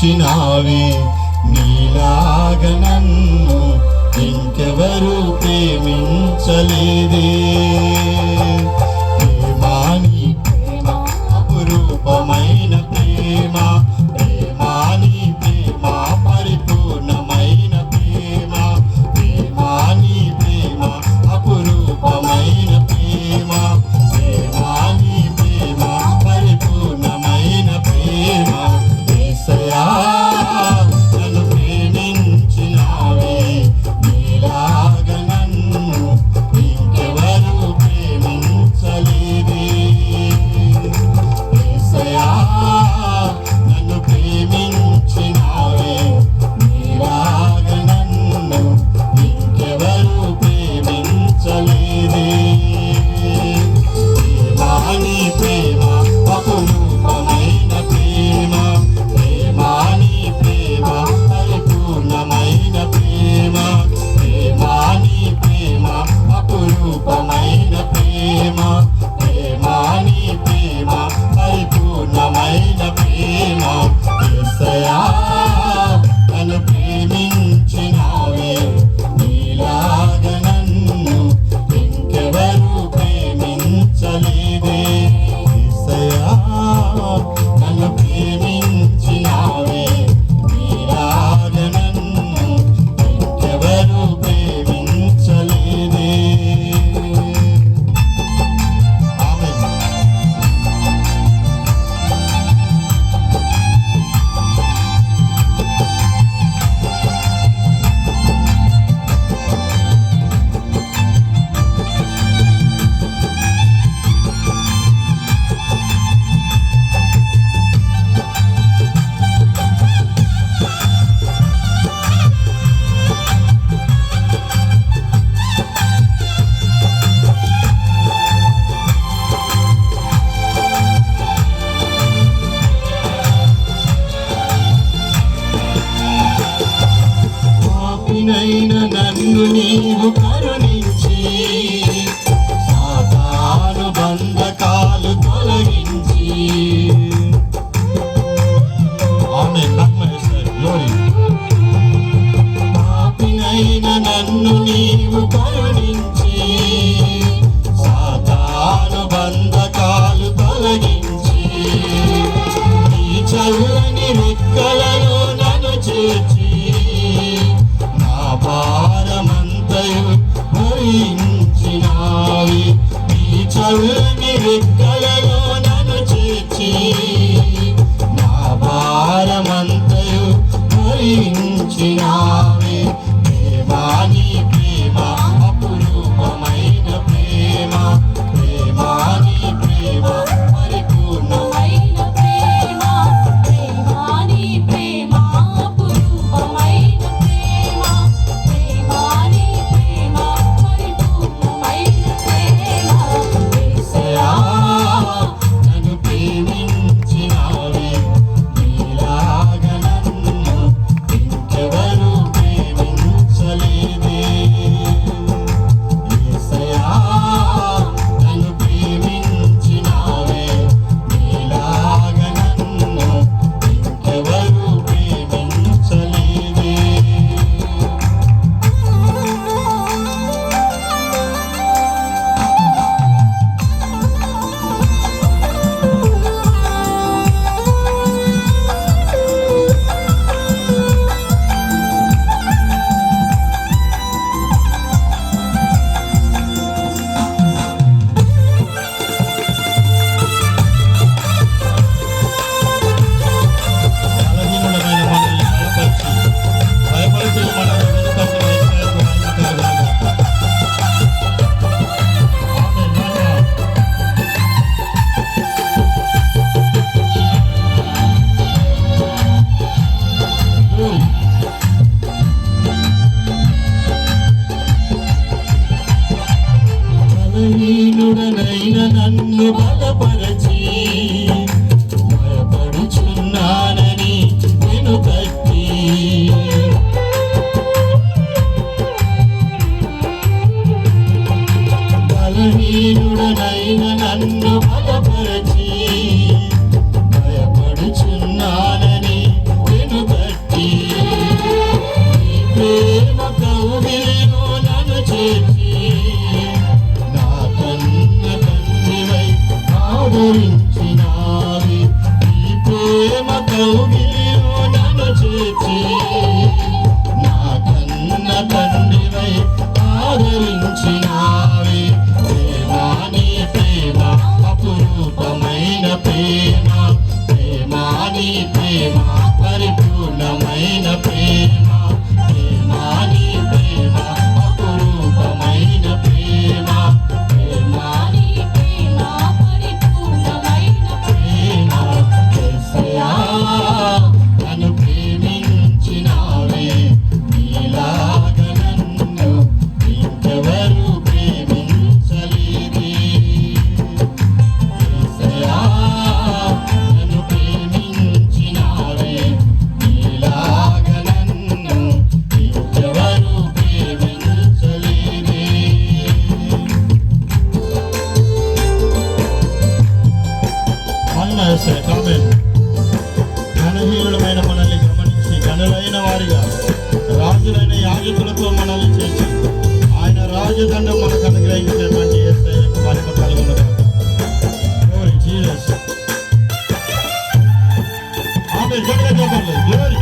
ప్రేమించినావే నీలాగనన్ను ఇంకెవరు ప్రేమించలేదే. నన్ను కరుణించి సాతాను బంధకాలు నీవు కరుణించి Thank you. పాస్టర్ కామెన్ ఘనహీనులమైన మనల్ని గమనించి గనులైన వారిగా రాజులైన యాజకులతో మనల్ని చేసి ఆయన రాజదండం మనకు అనుగ్రహించినటువంటి ఏసైకు మహిమ కలుగును జీసస్ ఆమె జగన్ చెప్పండి